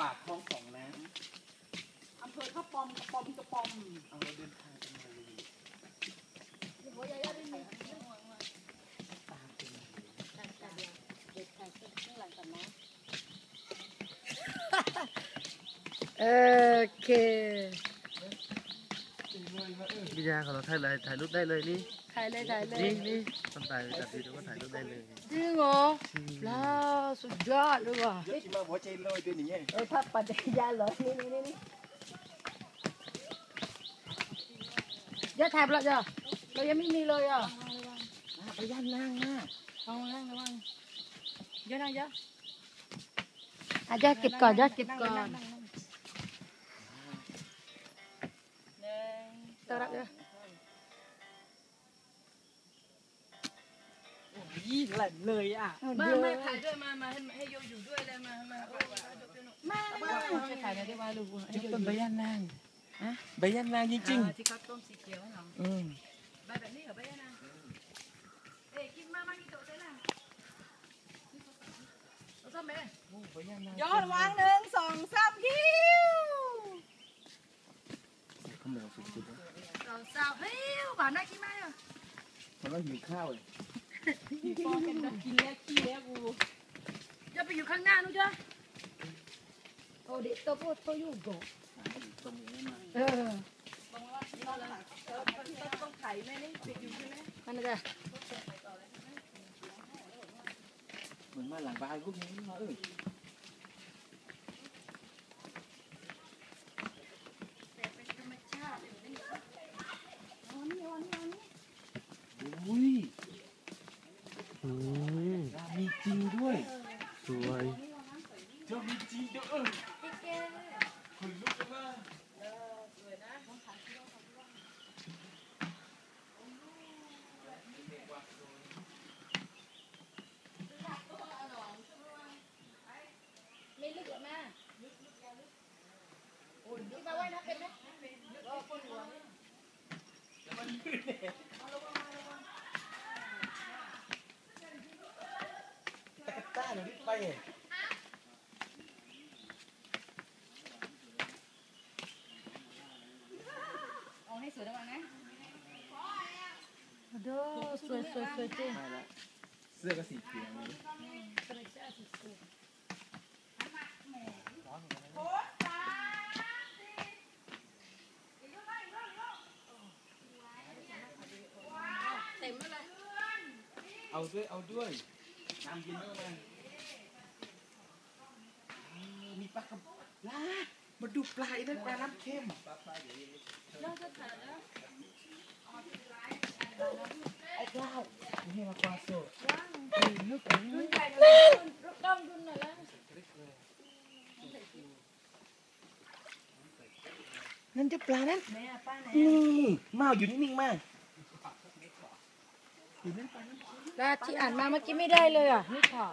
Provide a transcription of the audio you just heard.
ปากคลองสองนะอำเภอข้าปอมกระปอมกระปอมเอาเดินทางกันมาเลยโอ้ยายาเป็หมตามกันมาเลยตามกันเด็กชายหลังกันนะโอเคพี่ยาของเราถ่ายถ่ายรูปได้เลยนี่ ถ่ายเลยถ่ายเลยนี่นี่คนถ่ายจับดีแล้วก็ถ่ายรูปได้เลยจริงเหรอว้าวสุดยอดเลยว่ะเดี๋ยวที่มาหัวใจลอยด้วยนี่ไงเออพักปัจจัยาเหรอนี่นี่นี่นี่เดี๋ยวถ่ายไปแล้วจ้ะเรายังไม่มีเลยอะไปย่านนางมากเอาละระวังเยอะนะเยอะอะเดี๋ยวเก็บก่อนเดี๋ยวเก็บก่อนตรับเดี๋ยว ยี่หลันเลยอะมามาถ่ายด้วยมามาให้ให้โยอยู่ด้วยเลยมามามามาถ่ายเลยได้ว่าลูกให้จุดโยต้นอยู่ใบย่านนางใบย่านนางจริงที่เขาต้มสีเขียวให้เราๆอืมใบแบบนี้เหรอใบยะนางเอ้ยกินมามากินโต๊ะได้ละเอาส้มไหมโอ้ใบย่านนางยอดวางหนึ่งสองสามคิวขโมยสุดๆนะสาวสาวเฮ้ยหวานน่ากินมากเลยมันต้องหิวข้าวเลย พอเป็นแบบกินแล้วขี้แล้วกูจะไปอยู่ข้างหน้านู้นจ้ะโอ้เด็กโตโตโตอยู่ก่อนตรงนี้มาเออต้องไข่แม่นี่ปิดอยู่ใช่ไหมมันน่ะจ้ะเหมือนมาหลังบ้านพวกนี้มาเอ้ยอุ้ย อืม มีจริงด้วย สวย เจ้ามีจริงด้วยเออคนลุกจังเลย ไม่ลึกหรอแม่โอ้ยลึกมาไว้นะเป็นไหมรอคนหัวนี่ ตะกต้าหนูรีบไปเอาให้สวยระวังนะโดสวยสวยสวยจริงมาแล้วเสื้อก็สีเขียวเลยกระชากสุดๆเต็มแล้วเลย เอาด้วยเอาด้วยน้ำกินด้วยนะมีปลากระปลามาดูปลาอีกนั่นปลาน้ำเค็มเราจะถ่ายแล้วไอ้กล้าวนี่มากวาโซรุ่นใหญ่หน่อยรุ่นกล้องรุ่นหน่อยแล้วนั่นจะปลานั้นแม่ป้าไหนนี่มาอยู่นิ่งๆมากแล้วที่อ่านมาเมื่อกี้ไม่ได้เลยอะนี่ค่ะ